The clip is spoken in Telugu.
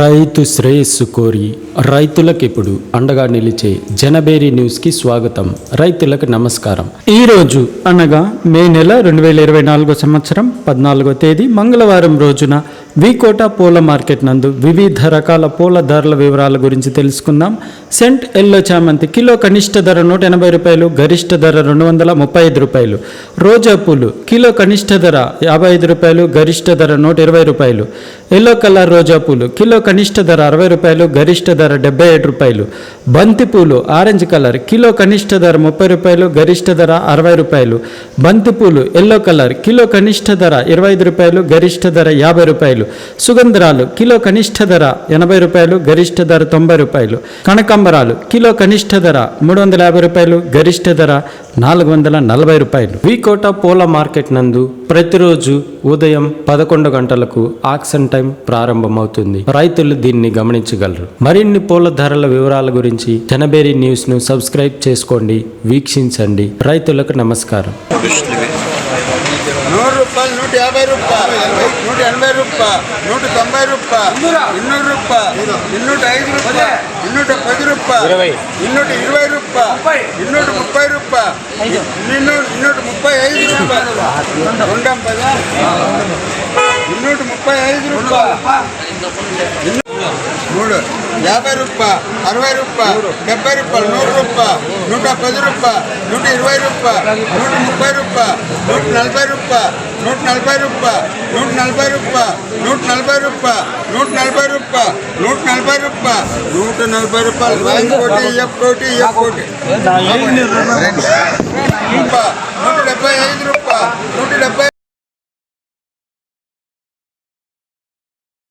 రైతు శ్రేయస్సు కోరి రైతులకు ఇప్పుడు అండగా నిలిచే జనబేరి న్యూస్కి స్వాగతం. రైతులకు నమస్కారం. ఈరోజు అనగా మే నెల రెండు వేల ఇరవై నాలుగో సంవత్సరం పద్నాలుగో తేదీ మంగళవారం రోజున వికోట పూల మార్కెట్ నందు వివిధ రకాల పూల ధరల వివరాల గురించి తెలుసుకుందాం. సెంట్ ఎల్లో చామంతి కిలో కనిష్ట ధర నూట ఎనభై రూపాయలు గరిష్ట ధర రెండు వందల ముప్పై ఐదు రూపాయలు. రోజా పూలు కిలో కనిష్ట ధర యాభై ఐదు రూపాయలు గరిష్ట ధర నూట ఇరవై రూపాయలు. ఎల్లో కలర్ రోజా పూలు కిలో కనిష్ట ధర అరవై రూపాయలు గరిష్ట ధర డెబ్బై ఏడు రూపాయలు. బంతి పూలు ఆరెంజ్ కలర్ కిలో కనిష్ట ధర ముప్పై రూపాయలు గరిష్ట ధర అరవై రూపాయలు. బంతి పూలు ఎల్లో కలర్ కిలో కనిష్ట ధర ఇరవై ఐదు రూపాయలు గరిష్ట ధర యాభై రూపాయలు. సుగంధరాలు కిలో కనిష్ట ధర ఎనభై రూపాయలు గరిష్ట ధర తొంభై రూపాయలు. కనకంబరాలు కిలో కనిష్ట ధర మూడు వందల యాభై రూపాయలు గరిష్ట ధర నాలుగు వందల నలభై రూపాయలు. వికోట పూల మార్కెట్ నందు ప్రతిరోజు ఉదయం పదకొండు గంటలకు ఆక్షన్ టైం ప్రారంభమవుతుంది. రైతులు దీన్ని గమనించగలరు. మరిన్ని పూల ధరల వివరాల గురించి జనబేరి న్యూస్ను సబ్స్క్రైబ్ చేసుకోండి వీక్షించండి. రైతులకు నమస్కారం. నూరు రూపాయలు నూట యాభై రూపాయలు నూట ఎనభై రూపాయలు నూట తొంభై రూపాయలు ఇన్నూరు రూపాయలు ఇన్నూట ఐదు రూపాయలు ఇన్నూట పది రూపాయలు ఇన్నూట ఇరవై రూపాయలు ఇన్నూట ముప్పై రూపాయలు ఇన్నూట ఇన్నూట ముప్పై ఐదు రూపాయలు ఉండం పదా ఇన్నూట ముప్పై ఐదు రూపాయలు. మూడు యాభై రూపాయలు అరవై రూపాయలు డెబ్బై రూపాయలు నూరు రూపాయలు నూట పది రూపాయలు నూట ఇరవై రూపాయలు నూట ముప్పై రూపాయలు నూట నలభై రూపాయలు నూట నలభై రూపాయలు నూట నలభై రూపాయలు నూట నలభై రూపాయలు నూట నలభై రూపాయలు నూట నలభై రూపాయలు నూట నలభై రూపాయలు కోటి ఎఫ్ కోటి ఎఫ్ కోటి నూట డెబ్బై ఐదు రూపాయలు నూట